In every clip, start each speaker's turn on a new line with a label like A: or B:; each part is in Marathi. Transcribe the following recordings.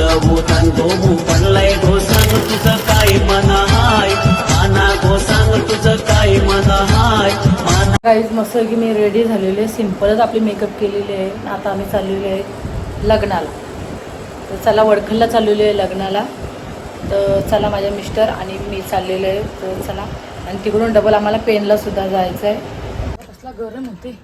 A: भूतान गोमू पडलाय गो सांग तुझं काय मना हाय. माना गो सांग तुझं काय मना हाय. माना
B: काहीच मस्त की मी रेडी झालेली आहे. सिम्पलच आपली मेकअप केलेली आहे. आता आम्ही चाललेली आहे लग्नाला. तर चला वडखलला चाललेलो आहे लग्नाला. तर चला माझ्या मिस्टर आणि मी चाललेलो आहे. तर चला. आणि तिकडून डबल आम्हाला पेनला सुद्धा जायचं आहे कसला गरम होते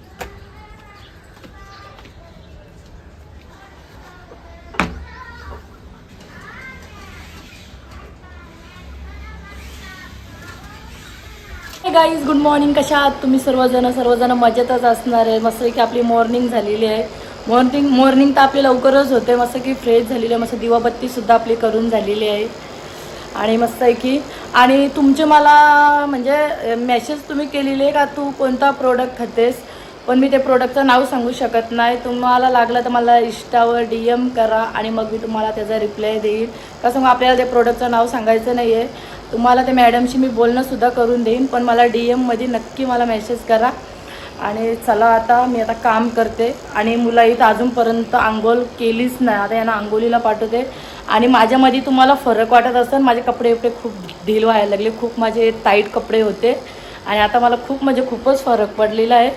B: गाईज गुड मॉर्निंग कशा आहात तुम्ही सर्वजण? सर्वजण मजेतच असणार आहे. मस्त की आपली मॉर्निंग झालेली आहे. मॉर्निंग मॉर्निंग तर आपली लवकरच होते. मस्त की फ्रेश झालेली आहे. मस्त दिवाबत्तीसुद्धा आपली करून झालेली आहे. आणि मस्त आहे की आणि तुमचे मला म्हणजे मेसेज तुम्ही केलेले आहे का तू कोणता प्रोडक्ट खातेस? पण मी ते प्रोडक्टचं नाव सांगू शकत नाही. तुम्हाला लागलं तर मला इंस्टावर डी एम करा आणि मग मी तुम्हाला त्याचा रिप्लाय देईल. कसं मग आपल्याला ते प्रोडक्टचं नाव सांगायचं नाही आहे तुम्हाला त्या मॅडमशी मी बोलणंसुद्धा करून देईन पण मला डी एममध्ये नक्की मला मेसेज करा. आणि चला आता मी आता काम करते. आणि मुला इथं अजूनपर्यंत आंघोळ केलीच नाही. आता यांना आंघोळीला पाठवते. आणि माझ्यामध्ये तुम्हाला फरक वाटत असेल माझे कपडे बिपडे खूप ढील व्हायला लागले. खूप माझे टाईट कपडे होते. आणि आता मला खूप म्हणजे खूपच फरक पडलेला आहे.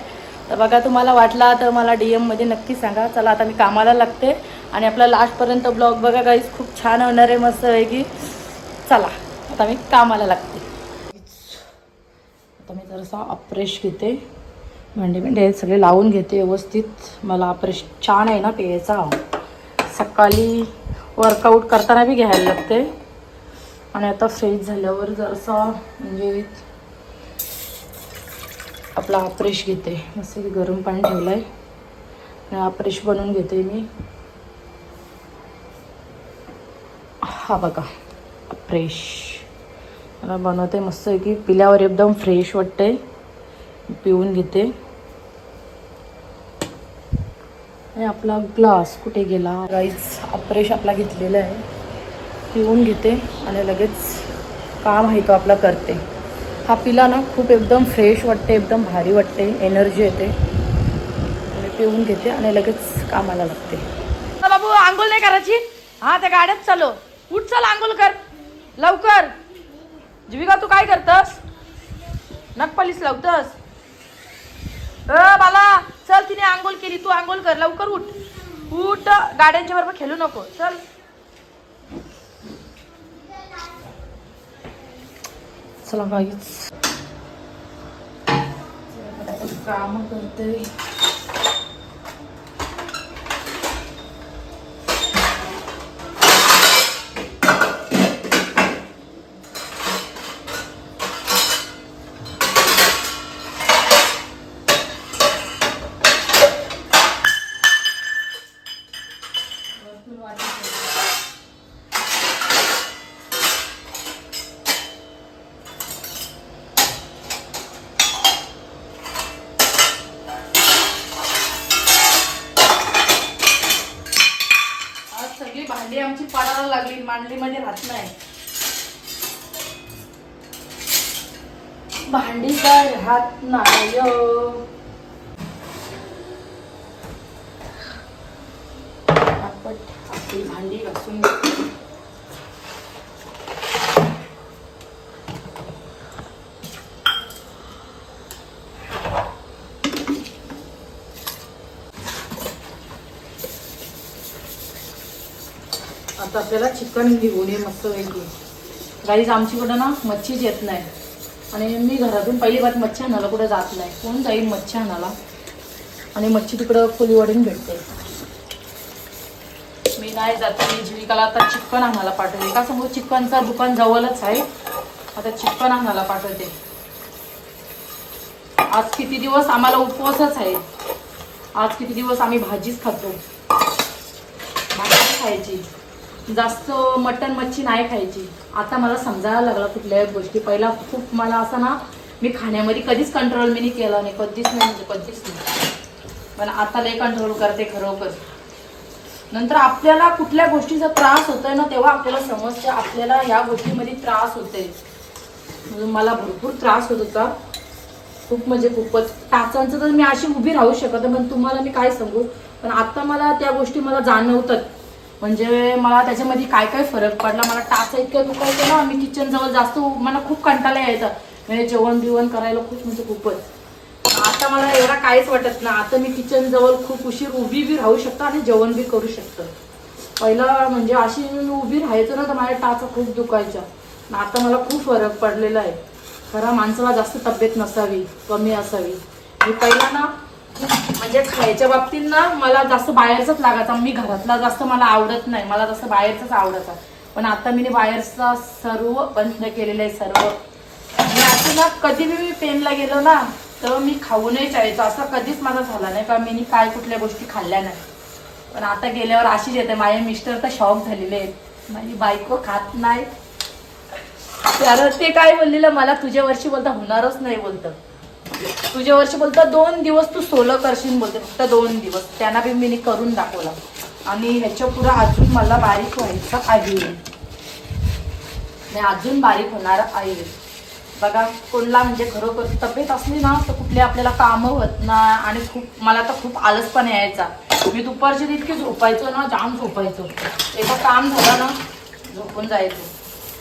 B: तर बघा तुम्हाला वाटला तर मला डी एममध्ये नक्की सांगा. चला आता मी कामाला लागते. आणि आपला लास्टपर्यंत ब्लॉग बघा काहीच खूप छान होणार आहे मस्त आहे की चला. आता मी कामाला लागते. आता मी जरासा अप्रेश घेते. भांडे बिंडे सगळे लावून घेते व्यवस्थित. मला अप्रेश छान आहे ना प्यायचा. सकाळी वर्कआउट करताना बी घ्यायला लागते. आणि आता फ्रेश झाल्यावर जरासा म्हणजे आपला अप्रेश घेते. मस्त गरम पाणी ठेवलं आहे आणि अप्रेश बनवून घेते मी. हा बघा. अप्रेश. मला बनवते मस्त आहे की पिल्यावर एकदम फ्रेश वाटते पिऊन घेते. आणि आपला ग्लास कुठे गेला? राईस अप्रेश आपला घेतलेला आहे. पिऊन घेते आणि लगेच काम आहे तो आपला करते. हा पिला ना खूप एकदम फ्रेश वाटते एकदम भारी वाटते एनर्जी येते. आणि पिऊन घेते आणि लगेच कामाला लागते. बाबू आंघोळ नाही करायची? हा त्या गाड्यात चालो. उठ चल आंघोळ कर. लवकर. जीविका तू काय करतस? नखपालीस लावतस? अ बाला चल तिने आंघोळ केली. तू आंघोळ कर लवकर उठ. उठ गाड्यांच्या बरोबर खेळू नको. चल. चला काहीच काम करते. आमची लागली मांडलीमध्ये राहत नाही. भांडी काय राहत नाही हो. आपली भांडी घासून आता आपल्याला चिकन घेऊन ये मस्त वेगळी गाईज आमच्याकडं ना मच्छीच येत नाही. आणि मी घरातून पहिली बात मच्छी आणायला कुठं जात नाही. कोण जाईल मच्छी आणायला? आणि मच्छी तिकडं फुलीवाडीन भेटते. मी नाही जात मी जीविकाला आता चिकन आणायला पाठवते. का समोर चिकनचं दुकान जवळच आहे. आता चिकन आणायला पाठवते. आज किती दिवस आम्हाला उपवासच आहे. आज किती दिवस आम्ही भाजीच खातो. भाजी खायची. जास्त मटण मच्छी नाही खायची. आता मला समजायला लागला कुठल्या गोष्टी. पहिला खूप मला असं ना मी खाण्यामध्ये कधीच कंट्रोल मी नाही केला नाही. कधीच नाही म्हणजे कधीच नाही. पण आता लय कंट्रोल करते खरोखर. नंतर आपल्याला कुठल्या गोष्टीचा त्रास होतोय ना तेव्हा आपल्याला समजते आपल्याला ह्या गोष्टीमध्ये त्रास होते मला भरपूर त्रास होत होता. खूप म्हणजे खूपच. टाचांचं तर मी अशी उभी राहू शकत पण तुम्हाला मी काय सांगू? पण आता मला त्या गोष्टी मला जाणवतात. म्हणजे मला त्याच्यामध्ये काय काय फरक पडला? मला टाचा इतकं दुखायचं ना मी किचन जवळ जास्त उ- मला खूप कंटाळा यायचा. म्हणजे जेवण बिवण करायला खूप म्हणजे खूपच. आता मला एवढा काहीच वाटत ना आता मी किचन जवळ खूप उशीर उभी बी राहू शकतो आणि जेवण बी करू शकतो. पहिला म्हणजे अशी मी उभी राहायचो ना तर माझ्या टाचा खूप दुखायचा आता मला खूप फरक पडलेला आहे. खरा माणसाला जास्त तब्येत नसावी कमी असावी. मी पहिला ना म्हणजे खायच्या बाबतीत ना मला जास्त बाहेरचाच लागायचा. मी घरातला जास्त मला आवडत नाही. मला जास्त बाहेरचाच आवडायचा पण आता मी बाहेरचा सर्व बंद केलेलं आहे सर्व. आणि असं ना कधी बी मी पेनला गेलो ना तर मी खाऊ नाही जायचो असं कधीच माझा झाला नाही का? मी काय कुठल्या गोष्टी खाल्ल्या नाही. पण आता गेल्यावर अशीच येते. माझे मिस्टर तर शॉक झालेले आहेत. माझी बायको खात नाही. तर ते काय बोललेलं? मला तुझ्या वर्षी बोलता होणारच नाही बोलतं. तुझ्या वर्षी बोलतं दोन दिवस तू सोलं करशील बोलते फक्त दोन दिवस. त्यांना बी मी करून दाखवला. आणि ह्याच्या पुढं अजून मला बारीक व्हायचं आहे. मी अजून बारीक होणार आहे. बघा कोणला म्हणजे खरोखर तब्येत असली ना तर कुठले आपल्याला कामं होत ना आणि खूप मला तर खूप आलसपण यायचा. मी दुपारची तितकी झोपायचो ना जाम झोपायचो. एकदा काम झालं ना झोपून जायचो.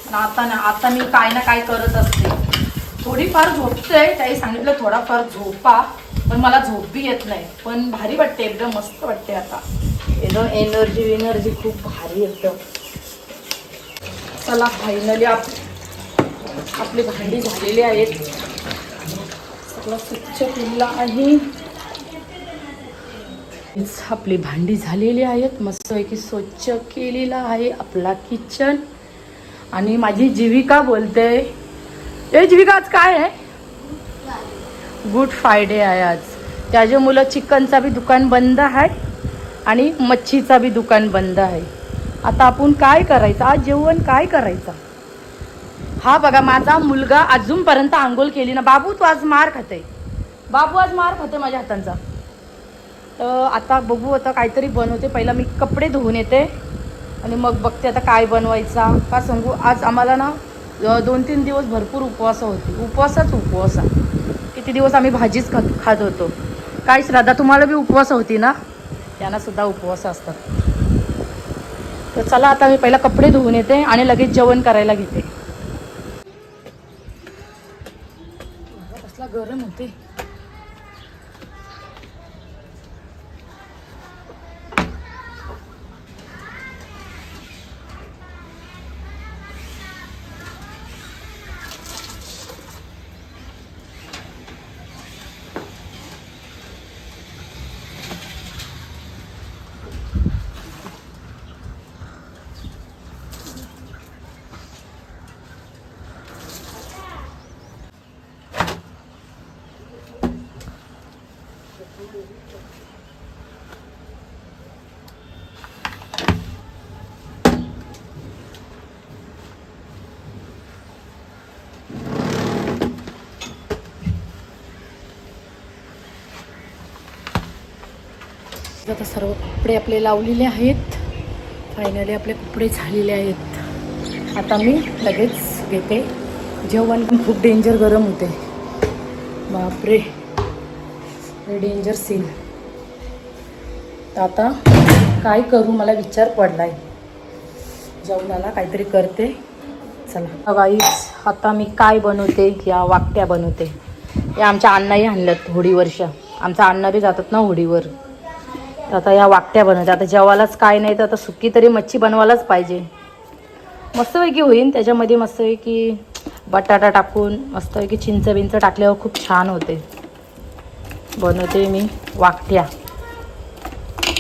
B: पण आता ना आता मी काय ना काय करत असते. थोडीफार झोपते त्याही सांगितलं थोडाफार झोपा. पण मला झोप बी येत नाही. पण भारी वाटते एकदम मस्त वाटते आता. एकदम एनर्जी एनर्जी खूप भारी एकदम. चला फायनली आप आपली भांडी झालेली आहेत. सगळं स्वच्छ केलेलं आहे. आपली भांडी झालेली आहेत. मस्तपैकी स्वच्छ केलेलं आहे आपला किचन आणि माझी जीविका बोलते. ए जीविका आज काय आहे? गुड फ्रायडे आहे आज. त्याचे मुलं चिकनचा बी दुकान बंद आहे आणि मच्छीचा बी दुकान बंद आहे. आता आपण काय करायचं? आज जेवण काय करायचं? हा बघा माझा मुलगा अजूनपर्यंत आंघोळ केली ना. बाबू तू आज मार खाते. बाबू आज मार खाते माझ्या हातांचा. तर आता बघू आता काहीतरी बनवते. पहिला मी कपडे धुवून येते. आणि मग बघते आता काय बनवायचा. का सांगू? आज आम्हाला ना दोन तीन दिवस भरपूर उपवास होती. उपवासच उपवासा किती दिवस आम्ही भाजीच खात खात होतो. काय श्रद्धा तुम्हाला बी उपवास होती ना? त्यांना सुद्धा उपवास असतात. तर चला आता मी पहिला कपडे धुवून येते आणि लगेच जेवण करायला घेते. कसला गरम होते. आता सर्व कपडे आपले लावलेले आहेत. फायनली आपले कपडे झालेले आहेत. आता मी लगेच घेते. जेवण पण खूप डेंजर गरम होते. बापरे. डेंजर सीन तर आता काय करू मला विचार पडलाय. जेवणाला काहीतरी करते. चला. गाईस आता मी काय बनवते? या वाकट्या बनवते. या आमच्या अण्णाही आणल्यात होडीवरच्या. आमचा अण्णा बी जातात ना होडीवर. तर आता या वाकट्या बनवते आता जेवायलाच काय नाही तर आता सुकी तरी मच्छी बनवायलाच पाहिजे. मस्तपैकी होईन. त्याच्यामध्ये मस्तपैकी बटाटा टाकून मस्तपैकी चिंच बिंच टाकल्यावर खूप छान होते. बनवते मी वाकट्या.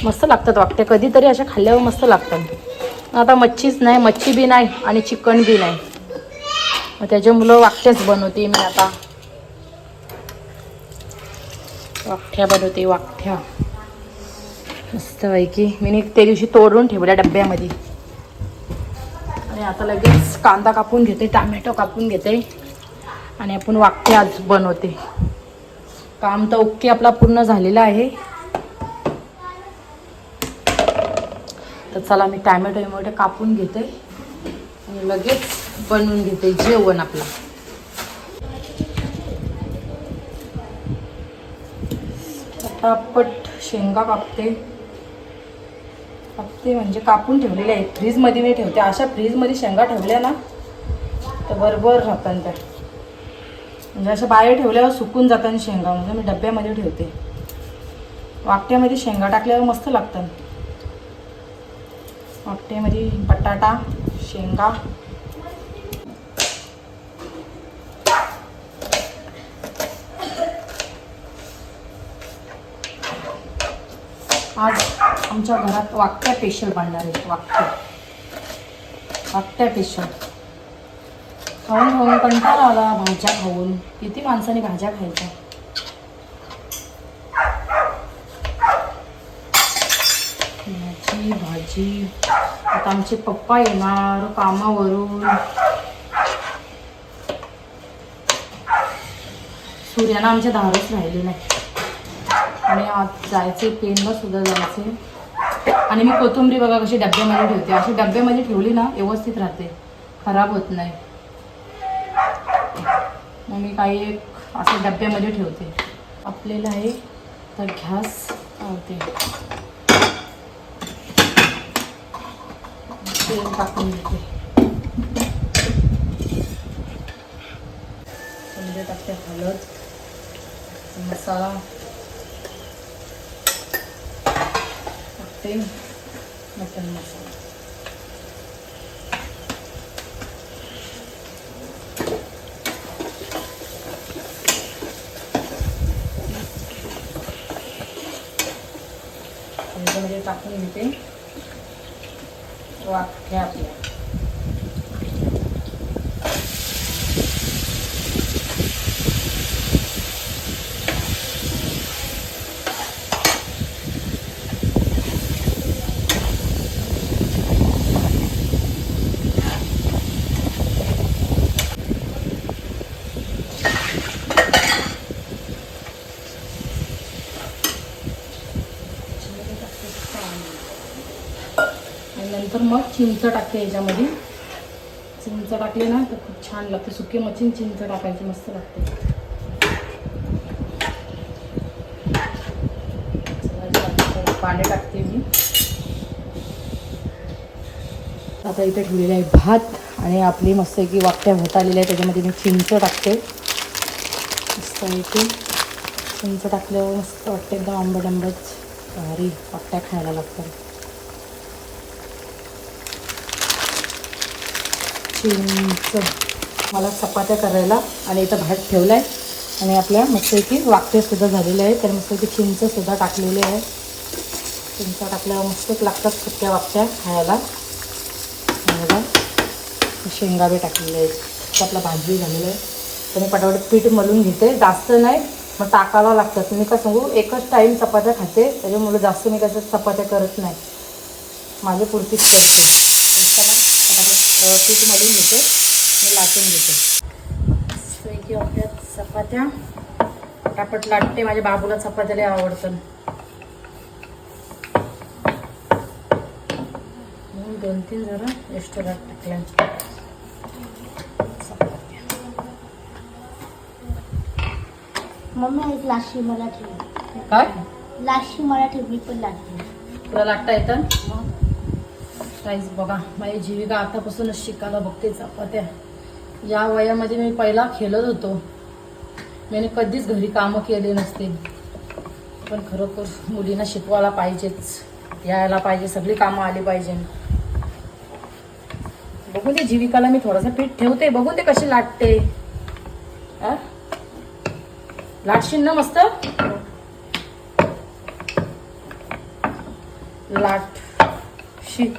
B: मस्त लागतात वाकट्या. कधीतरी अशा खाल्ल्यावर मस्त लागतात. आता मच्छीच नाही मच्छी बी नाही आणि चिकन बी नाही. मग त्याच्यामुळं वाकट्याच बनवते मी आता. वाकठ्या बनवते वाकठ्या मस्तपैकी मी त्या दिवशी तोडून ठेवल्या डब्यामध्ये. आणि आता लगेच कांदा कापून घेते टामॅटो कापून घेते. आणि आपण वाक्य आज बनवते. काम तर ओके आपला पूर्ण झालेला आहे. तर चला मी टॅमॅटो विमॅटो कापून घेते. आणि लगेच बनवून घेते जेवण आपलं. पटापट शेंगा कापते. हप्ते म्हणजे कापून ठेवलेले आहेत. फ्रीजमध्ये मी ठेवते. अशा फ्रीजमध्ये शेंगा ठेवल्या ना तर बरोबर राहतात त्या. म्हणजे अशा बाहेर ठेवल्यावर सुकून जातात शेंगा. म्हणजे मी डब्यामध्ये ठेवते. वाकट्यामध्ये शेंगा टाकल्यावर मस्त लागतात. वाकट्यामध्ये बटाटा शेंगा. आज आमच्या घरात वाकट्या पेशल बांधणार आहेत वाकट्या. वाकट्या पेशल. खाऊन खाऊन कंटाळा आला भाज्या खाऊन. किती माणसाने भाज्या खायच्या? भाजी भाजी. आता आमचे पप्पा येणार कामावरून. सूर्यानं आमच्या दारच राहिले नाही. आणि आज जायचे पेनला सुद्धा जायचे. आणि मी कोथिंबरी बघा कशी डब्यामध्ये ठेवते. अशी डब्यामध्ये ठेवली ना व्यवस्थित राहते. खराब होत नाही. मग मी काही एक असं डब्यामध्ये ठेवते. आपल्याला आहे तर घ्यास. लावते तेल टाकून देते टाकते हळद मसाला टाकते मटन मसाला त्याच्यामध्ये टाकून घेते वाटल्या आपल्या आणि नंतर मग चिंच टाकते याच्यामध्ये. चिंच टाकले ना तर खूप छान लागते. सुके मच्छीन चिंच टाकायची मस्त लागते. पाणी टाकते मी. आता इथे ठेवलेला आहे भात आणि आपली मस्त की वाकट्या होत आलेल्या आहे त्याच्यामध्ये मी चिंच टाकते. मस्त इथे चिंच टाकल्यावर मस्त वाटते एकदम आंबट आंबट भारी वाकट्या खायला लागतात. चिंच. मला चपात्या करायला आणि इथं भात ठेवला आहे आणि आपल्या मस्तपैकी वाकटेसुद्धा झालेले आहे तर मस्तपैकी चिंचसुद्धा टाकलेले आहे. चिंच टाकल्यावर मस्तच लागतात सुक्या वाकट्या खायला. आणि शेंगा बी टाकलेले आहेत. आपला भाजी झालेलं आहे. तर मी पटापट पीठ मलून घेते. जास्त नाही मग टाकावं लागतात. मी का सांगू? एकच टाईम चपात्या खाते. त्याच्यामुळे जास्त मी कसं चपात्या करत नाही. माझी पुरतीच मळून घेते आणि लाटून घेते. मस्तपैकी आपल्या चपात्या. पटापट लाटते माझ्या बाबूला चपात्या लय आवडतं म्हणून दोन तीन जरा एक्स्ट्रा टाकल्या. चपात्या.
C: मम्मी एक लाशी मला ठेव.
B: काय?
C: लाशी मला ठेव मी पण लागते
B: तुला लाटता येतं? काहीच बघा. माझी जीविका आतापासूनच शिकायला बघते चपात्या. या वयामध्ये मी पहिला खेळत होतो. मी कधीच घरी कामं केले नसते. पण खरोखर मुलींना शिकवायला पाहिजेच. यायला पाहिजे सगळी कामं आली पाहिजे. बघून ते जीविकाला मी थोडंसं पीठ ठेवते. बघून ते कशी लाटते. आ? लाटशील ना मस्त? लाट शी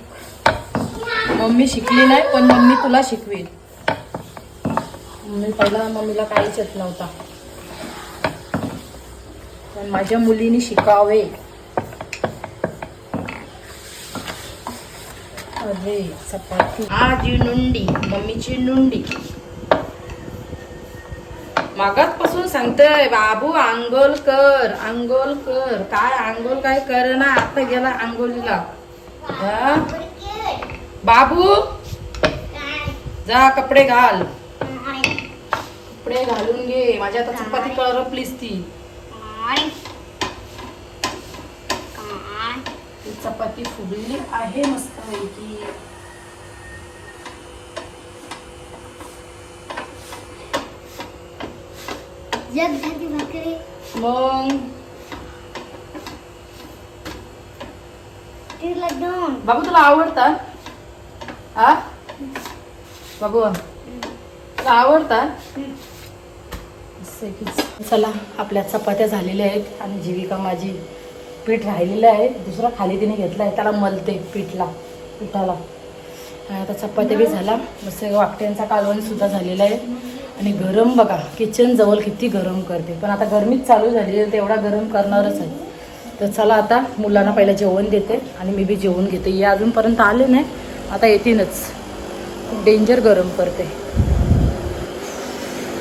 B: मम्मी शिकली नाही पण मम्मी तुला शिकवेल. मम्मी पहिला मम्मीला काहीच येत नव्हता. पण माझ्या मुलीने शिकावे. अरे चपाती. आजी नुंडी मम्मीची नुंडी. मागातपासून सांगतोय बाबू आंघोळ कर आंघोळ कर. काय आंघोळ काय कर ना आता गेला आंघोळीला. हा? बाबू? जा कपडे घाल. कपडे घालून घे. माझ्या आता चपाती करपलीस ती. ती चपाती फुगली आहे मस्त पैकी मग? बाबू तुला आवडतात? हा? बाबू तुला आवडतात? की- चला आपल्या चपात्या झालेल्या आहेत आणि जीविका माझी पीठ राहिलेलं आहे. दुसरा खाली तिने घेतला आहे. त्याला मलते पीठला पिठाला. आता चपात्या बी झाला. मस्त वाकट्यांचा कालवण सुद्धा झालेला आहे. आणि गरम बघा किचन जवळ किती गरम करते. पण आता गरमीच चालू झाली आहे तेवढा गरम करणारच आहे. तर चला आता मुलांना पहिलं जेवण देते आणि मी बी जेवण घेते. हे अजूनपर्यंत आले नाही. आता येतीलच. खूप डेंजर गरम करते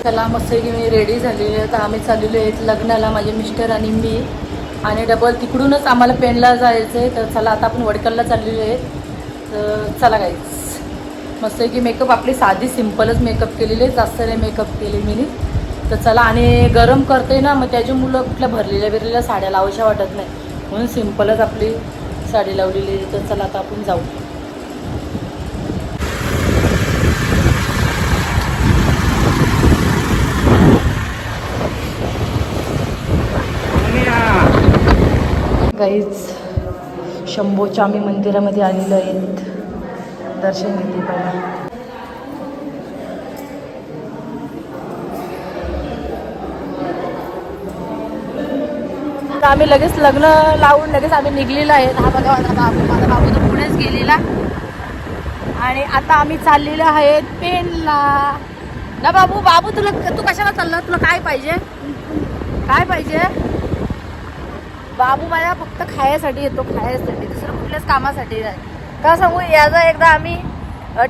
B: चला मस्त की मी रेडी झालेली आहे. तर आम्ही चाललेलो आहेत लग्नाला माझे मिस्टर आणि मी. आणि डबल तिकडूनच आम्हाला पेनला जायचं आहे तर चला आता आपण वडकलला चाललेलो आहेत तर चला गाईच मस्त की मेकअप आपली साधी सिम्पलच मेकअप केलेली आहे. जास्त नाही मेकअप केली मी तर चला आणि गरम करते ना मग त्याची मुलं कुठल्या भरलेल्या बिरलेल्या साड्या लावायच्या वाटत नाही. म्हणून सिम्पलच आपली साडी लावलेली आहे. तर चला आता आपण जाऊ. काहीच शंभूच्या आम्ही मंदिरामध्ये आलेलो आहेत. दर्शन घेते पहिला. तर आम्ही लगेच लग्न लावून लगेच आम्ही निघलेलो आहे. हा बघा माझा बाबू माझा बाबू तर पुढेच गेलेला. आणि आता आम्ही चाललेलो आहे पेनला ना बाबू बाबू तुला तू कशाला चालला? तुला काय पाहिजे? काय पाहिजे? बाबू माझ्या फक्त खायसाठी येतो खायसाठी दुसरं कुठल्याच कामासाठी नाही. का सांगू याचा एकदा आम्ही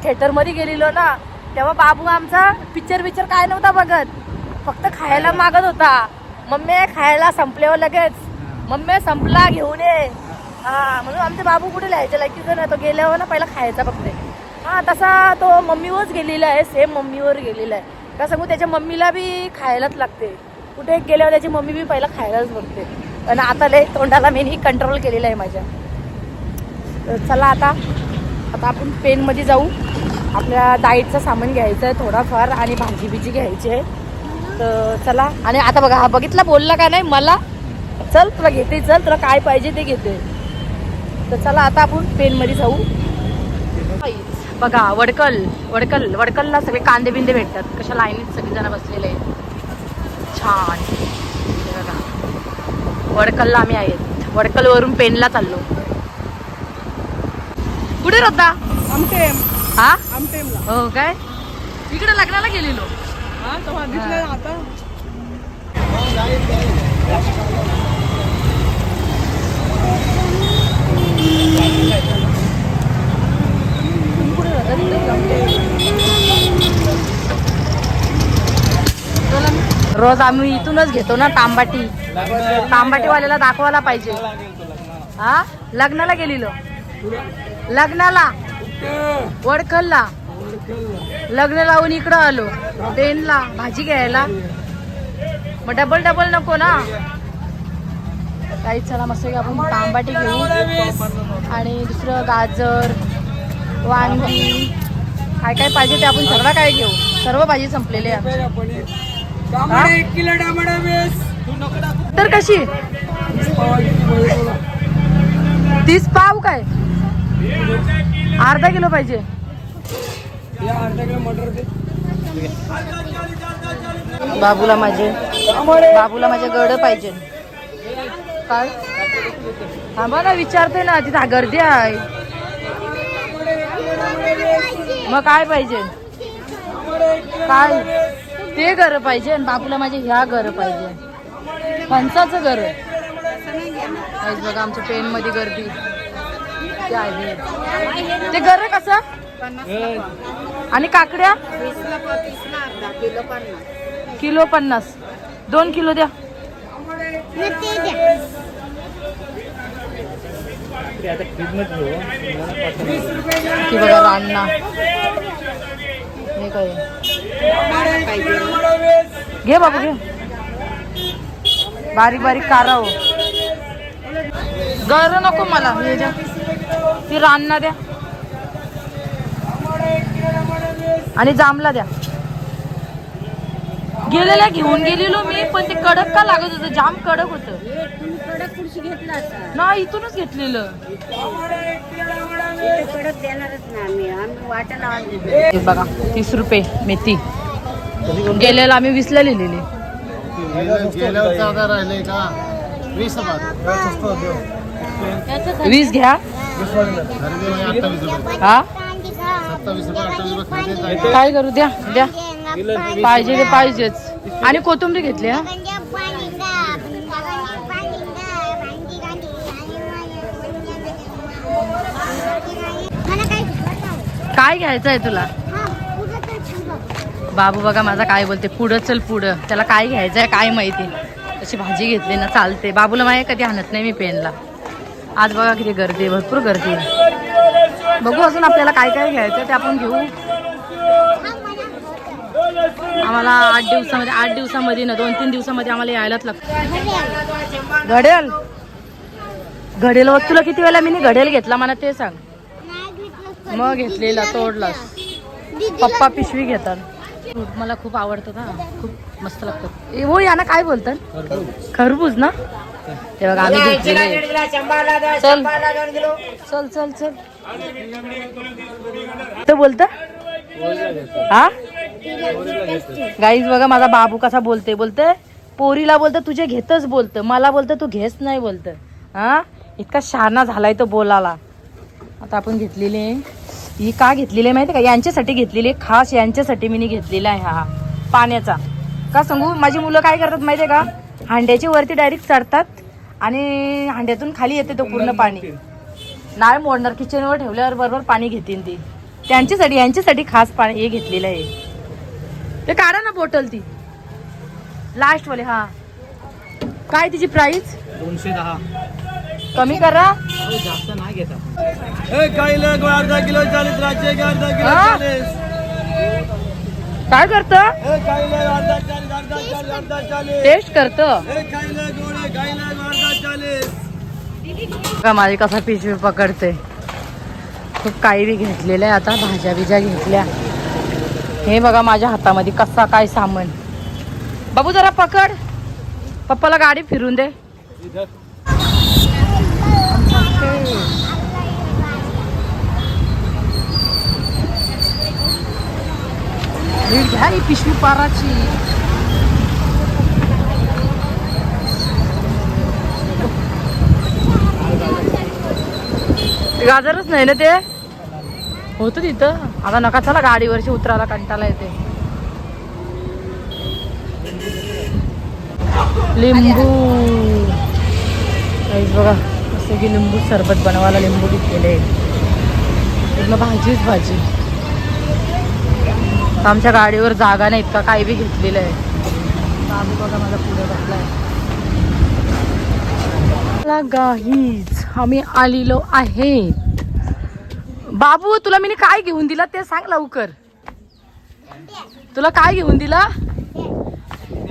B: थिएटरमध्ये गेलेलो ना तेव्हा बाबू आमचा पिक्चर पिक्चर काय नव्हता बघत. फक्त खायला मागत होता. मम्मी खायला संपल्यावर लगेच. मम्मी संपला घेऊन ये. हा म्हणून आमचे बाबू कुठे लिहायचे? लायकीचं ना तो गेल्यावर ना पहिला खायचा फक्त. हा तसा तो मम्मीवरच गेलेला आहे. सेम मम्मीवर गेलेला आहे. का सांगू त्याच्या मम्मीला बी खायलाच लागते. कुठे गेल्यावर त्याची मम्मी बी पहिला खायलाच बघते. आणि आता लय तोंडाला मी कंट्रोल केलेलं आहे माझ्या. तर चला आता आता आपण पेनमध्ये जाऊ. आपल्या डाईटचं सामान घ्यायचं आहे थोडाफार आणि भाजी बिजी घ्यायची आहे. तर चला आणि आता बघा हा बघितला बोलला का नाही? मला? चल तुला घेते चल तुला काय पाहिजे ते घेते. तर चला आता आपण पेनमध्ये जाऊ. बघा वडकल वडकल वडकलला सगळे कांदे बिंदे भेटतात. कशा लाईनीत सगळेजण बसलेले आहेत. छान. वडकलला आम्ही आहेत. वडकलवरून पेनला चाललो. कुठे होता हा? हो काय? इकडे लग्नाला गेलेलो.
D: हा आता.
B: रोज आम्ही इथूनच घेतो ना तांबाटी. तांबाटीवाल्याला दाखवायला पाहिजे. हा? लग्नाला गेलेलो. लग्नाला. वडखलला. लग्न लावून इकडं आलो. पेनला भाजी घ्यायला. मग डबल डबल नको ना? काही चला मस्त आपण तांबाटी घेऊ. आणि दुसरं गाजर वांगी. काय काय पाहिजे ते आपण सर्व काय घेऊ? सर्व भाजी संपलेली आहे
D: एक किलो
B: तर कशी? तीस पाव काय? अर्धा किलो पाहिजे.
D: या अर्धा किलो मटर दे.
B: बाबूला माझे बाबूला माझे गड पाहिजे. काय? थांबा ना विचारते ना तिथं गर्दी आहे. मग काय पाहिजे? काय? ते घर पाहिजे आणि बाबूला माझे ह्या घर पाहिजे. फणसाचं घर आहेच बघा आमच्या पेन मध्ये गर्दी. ते आहे. ते घर कसं? आणि काकड्या? किलो पन्नास. दोन किलो द्या. बघा रान्ना. हे काय? घे बाबू घे. बारीक बारीक कारा हो. गर नको मला. हे द्या ती रान्ना द्या. आणि जांभला द्या. गेलेल्या घेऊन गेलेलो मी पण ते कडक का लागत होतं? जाम कडक होतं.
C: तुम्ही कडक खुर्शी घेतला असा
B: नाही इथूनच घेतलेलं.
C: कडक देणारच ना आम्ही. आम्ही वाटायला आलो
B: हे बघा तीस रुपये मेथी. गेलेला आम्ही वीसला लिहिलेली.
E: गेल्यावर चौदा राहिले का? वीस
B: वीस घ्या. हा?
E: सत्तावीस रुपये अठ्ठावीस रुपये खाते जायचे.
B: काय करू? द्या द्या. पाहिजे ते पाहिजेच. आणि कोथिंबीर घेतली हा?
C: मला काय
B: काय घ्यायचं आहे तुला?
C: हा.
B: बाबू बघा माझा काय बोलते. पुढं चल पुढं. त्याला काय घ्यायचं आहे काय माहिती. अशी भाजी घेतली ना चालते. बाबूला माहिती कधी आणत नाही मी पेनला. आज बघा किती गर्दी आहे. भरपूर गर्दी आहे. बघू अजून आपल्याला काय काय घ्यायचं ते आपण घेऊ. आम्हाला आठ दिवसामध्ये आठ दिवसामध्ये ना दोन तीन दिवसामध्ये आम्हाला यायलाच लागतं घडेल. घडेल बघ तुला किती वेळा मी घडेल घेतला मला ते सांग. मग घेतलेला तोडलास. पप्पा पिशवी घेतात. फ्रूट मला खूप आवडतं ना खूप मस्त लागतात ए, हो याना काय बोलतात? खरबूज ना? ते बघा आम्ही. चल. चल चल चल. ते बोलत? हा? गाईज बघा माझा बाबू कसा बोलते बोलते पोरीला बोलतं तुझे घेतच बोलतं. मला बोलतं तू घेच नाही बोलतं. हा? इतका शहाणा झालाय तो बोलाला. आता आपण घेतलेली. ही का घेतलेली आहे माहिती आहे का? यांच्यासाठी घेतलेली खास यांच्यासाठी मी घेतलेला आहे हा पाण्याचा. का सांगू माझी मुलं काय करतात माहिती आहे का? हांड्याच्या वरती डायरेक्ट चढतात आणि हांड्यातून खाली येते तो पूर्ण पाणी. नाही. मोडणार किचनवर ठेवल्यावर बरोबर पाणी घेतील ती. त्यांच्यासाठी यांच्यासाठी खास पाणी हे घेतलेलं आहे. ते काढा ना बॉटल ती. लास्ट वाले हा. काय तिची प्राइस
D: दोनशे दहा.
B: कमी करा.
D: जास्त नाही घेत अर्धा किलो अर्धा
B: हा? काय करत?
D: अर्धा अर्धा अर्धा
B: टेस्ट करत.
D: अर्धा
B: का माझी कसा पिशवी पकडते. काही बी घेतलेलं आहे आता भाज्या बिज्या घेतल्या. हे बघा माझ्या हातामध्ये कसा काय सामान. बाबू जरा पकड. पप्पाला गाडी फिरून दे. घ्या ही पिशवी पाराची. गाजरच नाही ना ते? होतं तिथं. आता नका चला गाडीवरची उतरायला कंटाला येते. लिंबू. काहीच बघा असं की लिंबू सरबत बनवायला लिंबू घेतलेले. पूर्ण भाजीच भाजी. आमच्या गाडीवर जागा नाही इतका काही बी घेतलेलं आहे. आम्ही बघा मला पुढे बसलाय. गाहीच आम्ही आलेलो आहे बाबू तुला मी काय घेऊन दिला ते सांग लवकर. तुला काय घेऊन दिला?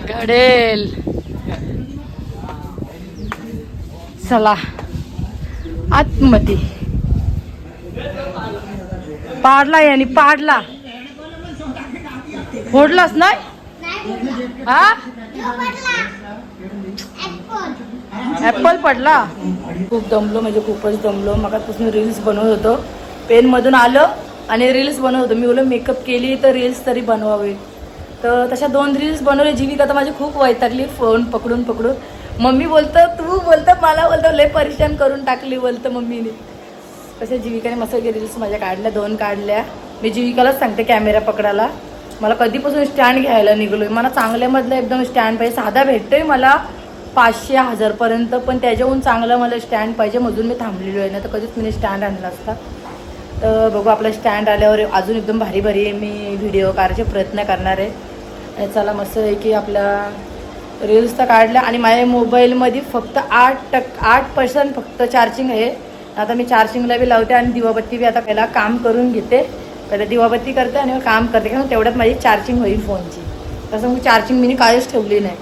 B: घडेल. चला. आतमध्ये. पाडला याने पाडला. फोडलास नाही? हा? ॲपल पडला. खूप दमलो म्हणजे खूपच दमलो. मगापासून रील्स बनवत होतो. पेनमधून आलं आणि रील्स बनवत होतो. मी बोललो मेकअप केली तर रील्स तरी बनवावे. तर तशा दोन रील्स बनवले. जीविका तर माझी खूप वैतागली फोन पकडून पकडून. मम्मी बोलतं तू बोलतं मला बोलतं लय परेशान करून टाकली बोलतं मम्मीने. तशा जीविकाने मस्त रील्स माझ्या काढल्या दोन काढल्या. मी जीविकालाच सांगते कॅमेरा पकडायला. मला कधीपासून स्टँड घ्यायला निघलो मला चांगल्यामधलं एकदम स्टँड पाहिजे. साधा भेटतोय मला. पाचशे हजारपर्यंत पण त्याच्याहून चांगलं मला स्टँड पाहिजे मधून मी थांबलेलो आहे ना. तर कधीच मी स्टँड आणला असता तर बघू आपला स्टँड आल्यावर अजून एकदम भारी भारी मी व्हिडिओ काढायचे प्रयत्न करणार आहे. चला मस्त आहे की आपला रील्स तर काढल्या. आणि माझ्या मोबाईलमध्ये फक्त आठ टक् आठ पर्सेंट फक्त चार्जिंग आहे. आता मी चार्जिंगला बी लावते आणि दिवाबत्ती बी आता पहिला काम करून घेते. पहिला दिवाबत्ती करते आणि काम करते. कारण तेवढ्यात माझी चार्जिंग होईल फोनची तसं मग चार्जिंग मी काहीच ठेवली नाही.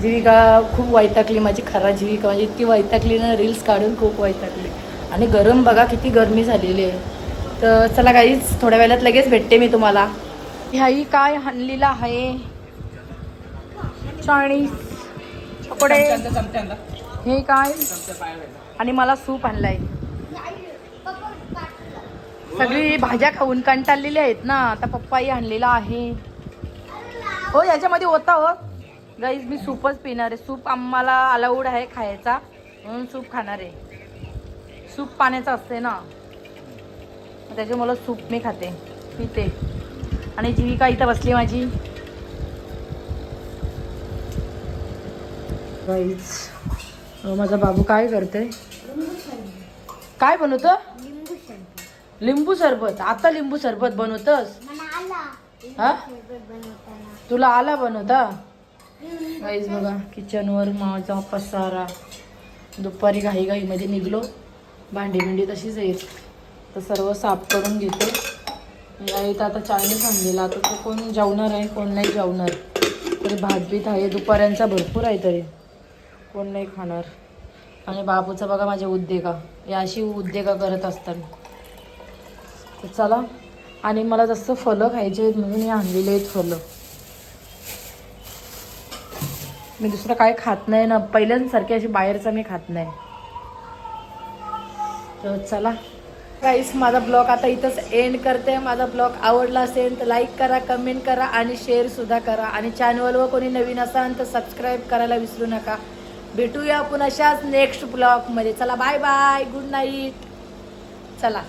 B: जीविका खूप वैतागली माझी खरा जीविका. म्हणजे इतकी वैतागली ना रील्स काढून खूप वैतागली. आणि गरम बघा किती गरमी झालेली आहे. तर चला काहीच थोड्या वेळात लगेच भेटते मी तुम्हाला. ह्याही काय आणलेलं आहे? चाळीस. पकोडे. हे काय? आणि मला सूप आणलाय. सगळी भाज्या खाऊन कंटाळलेल्या आहेत ना. आता पप्पाही आणलेला आहे. हो याच्यामध्ये होता हो. गाईज मी सूपच पिणार आहे. सूप आम्हाला अलाउड आहे खायचा. म्हणून सूप खाणार आहे. सूप पाण्याचं असते ना. त्याच्यामुळं सूप मी खाते. पिते. आणि जीविका इथं बसली माझी. गाईज माझा बाबू काय करते काय बनवत?
C: लिंबू सरबत.
B: लिंबू सरबत आता लिंबू सरबत बनवतस?
C: मला आला.
B: हा?
C: सरबत बनवताना.
B: तुला आला बनवता? गाईज बघा किचनवर माझा पसारा. दुपारी घाई घाईमध्ये निघलो. भांडी बिंडी तशीच आहेत. तर सर्व साफ करून घेते. या आता चायनीज सांगेल आता तर कोण जेवणार आहे कोण नाही जेवणार. तरी भात बीत आहे. दुपाऱ्यांचा भरपूर आहे तरी. कोण नाही खाणार. आणि बापूचा बघा माझ्या उद्योगा. या अशी उद्योगा करत असतात तर चला. आणि मला जसं फलं खायचे आहेत म्हणून हे आणलेले आहेत फलं. मी दुसरं काय खात नाही ना. पहिल्यांसारखी अशी बाहेरचं मी खात नाही. तर चला. गाईस माझा ब्लॉग आता इथंच एंड करते. माझा ब्लॉग आवडला असेल तर लाईक करा कमेंट करा आणि शेअरसुद्धा करा. आणि चॅनलवर कोणी नवीन असाल तर सबस्क्राईब करायला विसरू नका. भेटूया आपण अशाच नेक्स्ट ब्लॉगमध्ये चला बाय बाय गुड नाईट चला.